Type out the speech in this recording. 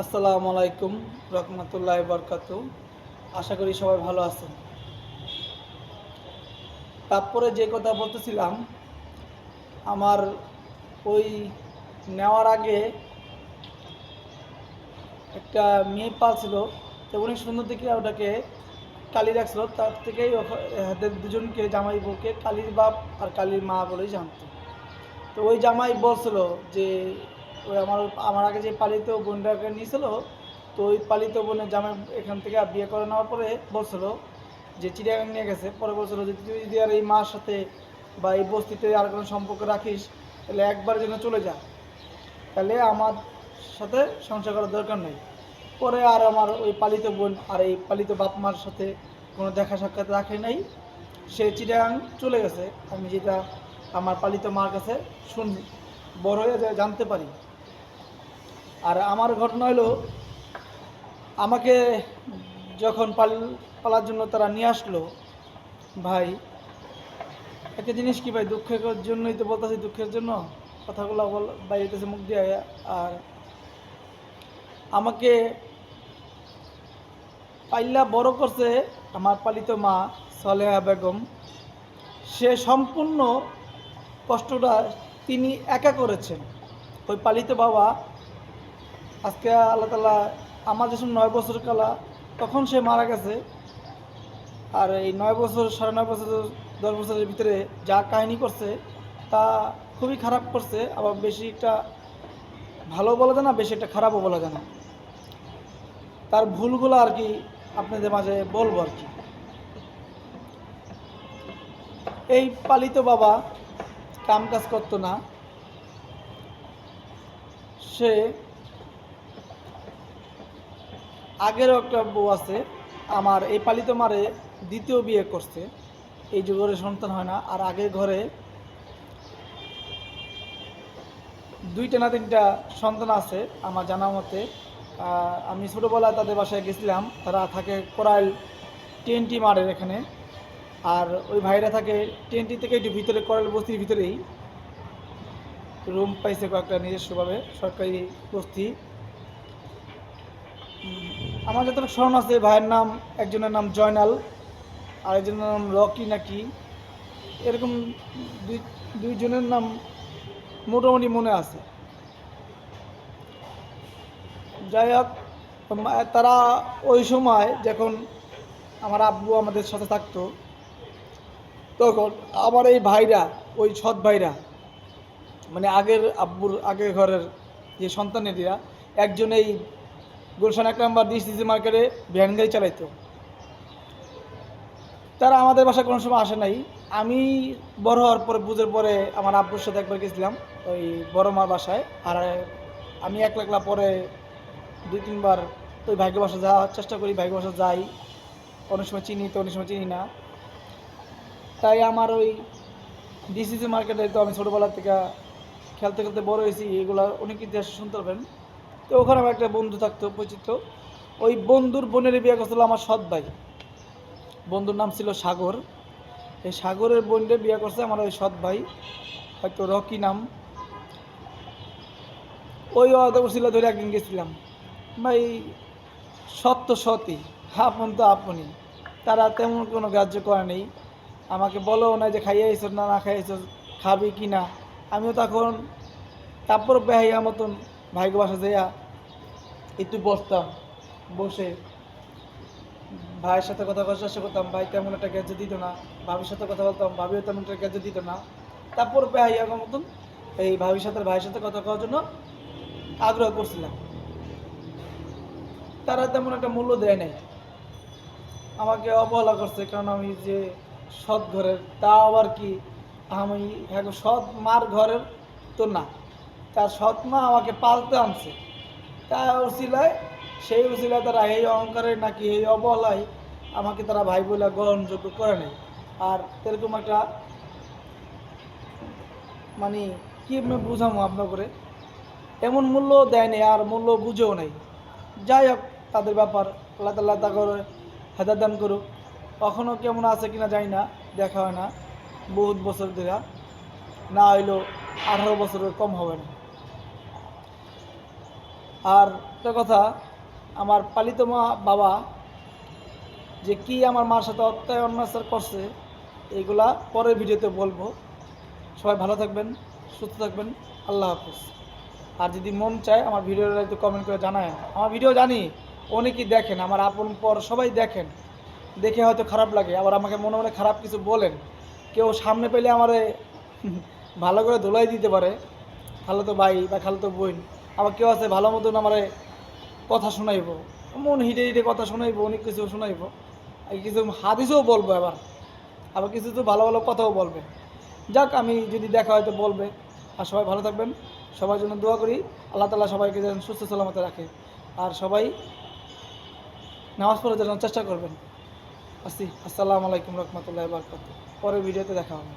আসসালামু আলাইকুম রহমতুল্লাহ বরকাত। আশা করি সবাই ভালো আছেন। তারপরে যে কথা বলতেছিলাম, আমার ওই নেওয়ার আগে একটা মেয়ে পালছিল, তো অনেক সুন্দর দেখে ওটাকে কালী রাখছিল, তার থেকেই দুজনকে জামাই বউকে কালীর বাপ আর কালীর মা বলেই জানতো। তো ওই জামাই বলছিল যে ওই আমার আমার আগে যে পালিত বোনটাকে নিয়েছিল, তো ওই পালিত বোনের জামাই এখান থেকে বিয়ে করে নেওয়ার পরে বলছিল যে চিড়িয়াখানা নিয়ে গেছে। পরে বলছিল যে তুই যদি আর এই মার সাথে বা এই বস্তিতে আর কোনো সম্পর্ক রাখিস, তাহলে একবার যেন চলে যা। তাহলে আমার সাথে সংসার করার দরকার নেই। পরে আর আমার ওই পালিত বোন আর এই পালিত বাপ মার সাথে কোনো দেখা সাক্ষাৎ রাখে নাই। সে চিটাগাং চলে গেছে। আমি যেটা আমার পালিত মার কাছে শুনি, বড় হয়ে জানতে পারি। আর আমার ঘটনা হলো, আমাকে যখন পাল, পালার জন্য তারা নিয়ে আসলো, ভাই একটা জিনিস কি ভাই, দুঃখের জন্যই তো বলতেছি, দুঃখের জন্য? কথাগুলো বল বাইরেতেছে মুখ দিয়ে আর আমাকে পাইলা বড় করছে আমার পালিত মা, সলেহা বেগম। সে সম্পূর্ণ কষ্টটা তিনি একা করেছেন। ওই পালিত বাবা আজকে আল্লাহ তালা আমার যখন নয় বছর কালা, তখন সে মারা গেছে। আর এই নয় বছর, সাড়ে নয় বছর, দশ বছরের ভিতরে যা কাহিনী করছে, তা খুবই খারাপ করছে, আবার বেশি একটা ভালো বলা যায় না, বেশি একটা খারাপও বলা যায় না। তার ভুলগুলো আর কি আপনাদের মাঝে বলব আর কি। এই পালিত বাবা কাম কাজ করতো না। সে আগেরও একটা বউ আছে, আমার এই পালিত মারে দ্বিতীয় বিয়ে করছে। এই যে ঘরে সন্তান হয় না, আর আগের ঘরে দুইটা না তিনটা সন্তান আছে আমার জানা মতে। আমি ছোটোবেলায় তাদের বাসায় গেছিলাম, তারা থাকে কোরাইল টিএনটি মারের এখানে, আর ওই ভাইরা থাকে টিএনটি থেকে একটু ভিতরে, কোরাইল বস্তির ভিতরেই। রুম পাইছে কয়েকটা নিজস্বভাবে, সরকারি বস্তি। আমার যতটুকু স্মরণ আছে, ভাইয়ের নাম, একজনের নাম জয়নাল, আর একজনের নাম রকি নাকি, এরকম দুই, দুইজনের নাম মোটামুটি মনে আছে। যাই হোক তারা ওই সময় যখন আমার আব্বু আমাদের সাথে থাকতো, তখন আমার এই ভাইরা, ওই সৎ ভাইরা মানে আগের আব্বুর আগের ঘরের যে সন্তানেরা একজন এই গুলশান এক নাম্বার ডিসিসি মার্কেটে ভ্যান গাড়ি চালাইতো। তারা আমাদের বাসায় কোনো সময় আসে নাই। আমি বড় হওয়ার পরে, বুঝের পরে আমার আব্বুর সাথে একবার গেছিলাম ওই বড় মার বাসায়। আর আমি এক লাখলা পরে দুই, তিনবার ওই ভাগ্য বাসা যাওয়ার চেষ্টা করি ভাগ্য বাসা যাই। অনেক সময় চিনি তো, অনেক সময় চিনি না। তাই আমার ওই ডিসিসি মার্কেটে তো আমি ছোটোবেলা থেকে খেলতে খেলতে বড় হয়েছি, এগুলো অনেক ইতিহাস শুনতে পারবেন। তো ওখানে আমার একটা বন্ধু থাকতো, পরিচিত। ওই বন্ধুর বোনের বিয়ে করছিল আমার সৎ ভাই। বন্ধুর নাম ছিল সাগর। এই সাগরের বোনকে বিয়ে করছে আমার ওই সৎ ভাই, হয়তো রকি নাম। ওই অদবশিলা ধরে একদিন গেছিলাম। ভাই, সৎ তো সতই আপন তো আপনই। তারা তেমন কোনো গ্রাহ্য করে নেই। আমাকে বলো না যে খাইয়ে আইসো না না খাইয়েছো খাবি কি না? আমিও তখন তারপর বেহাইয়া মতন ভাইকে বাসা যাইয়া একটু বসতাম, বসে ভাইয়ের সাথে কথা চেষ্টা করতাম, ভাই তেমন একটা গ্যাজে দিত না, ভাবির সাথে কথা বলতাম, ভাবিও তেমন একটা গ্যাজে দিত না। তারপর বেহাইয়া মতন এই ভাবির সাথে ভাইয়ের সাথে কথা কওয়ার জন্য আগ্রহ করছিলাম। তারা তেমন একটা মূল্য দেয় নাই। আমাকে অবহেলা করছে, কারণ আমি যে সৎ ঘরের তা আবার কি? আমি হ্যাঁ সৎ মার ঘরের তো না। তার সৎ মা আমাকে পালতে আনছে। তা উচিলায় সেই উচিলায় তারা এই অহংকারে নাকি এই অবহেলায় আমাকে তারা ভাই বলে গ্রহণযোগ্য করে নেয় আর এরকম একটা মানে কি আমি বুঝামো আপনার করে এমন মূল্য দেয় নেই, আর মূল্য বুঝেও নেই। যাই হোক, তাদের ব্যাপার আল্লাহ তাল্লাহ তা করে হেদার দান করুক। কখনও কেমন আছে কিনা জানি না, দেখা হয় না। বহুত বছর ধরে, না হইলেও আঠারো বছরের কম হবে না। আর একটা কথা, আমার পালিত মা বাবা যে কি আমার মার সাথে অত্যায় অন্যাচার করছে এইগুলা পরের ভিডিওতে বলব। সবাই ভালো থাকবেন, সুস্থ থাকবেন, আল্লাহ হাফিজ। আর যদি মন চায় আমার ভিডিওটা একটু কমেন্ট করে জানায় আমার ভিডিও জানি, অনেকেই দেখেন, আমার আপন পর সবাই দেখেন। দেখে হয়তো খারাপ লাগে, আবার আমাকে মনে মনে খারাপ কিছু বলেন। কেউ সামনে পেলে আমারে ভালো করে ধোলাই দিতে পারে। খালো তো ভাই বা খালো তো বোন আবার কেউ আছে ভালো মতন আমার কথা শোনাইব। মন হিটে হিটে কথা শোনাইব, অনেক কিছু শোনাইব। কিছু হাদিসও বলব আবার আবার কিছু তো ভালো ভালো কথাও বলবে। যাক, আমি যদি দেখা হয়তো বলবে। আর সবাই ভালো থাকবেন। সবার জন্য দোয়া করি। আল্লাহ তালা সবাইকে যেন সুস্থ সালামতে রাখে। আর সবাই নামাজ পড়ার জন্য চেষ্টা করবেন। আসি। আসসালামু আলাইকুম রহমতুল্লাহ বারকাত পরের ভিডিওতে দেখা হবে।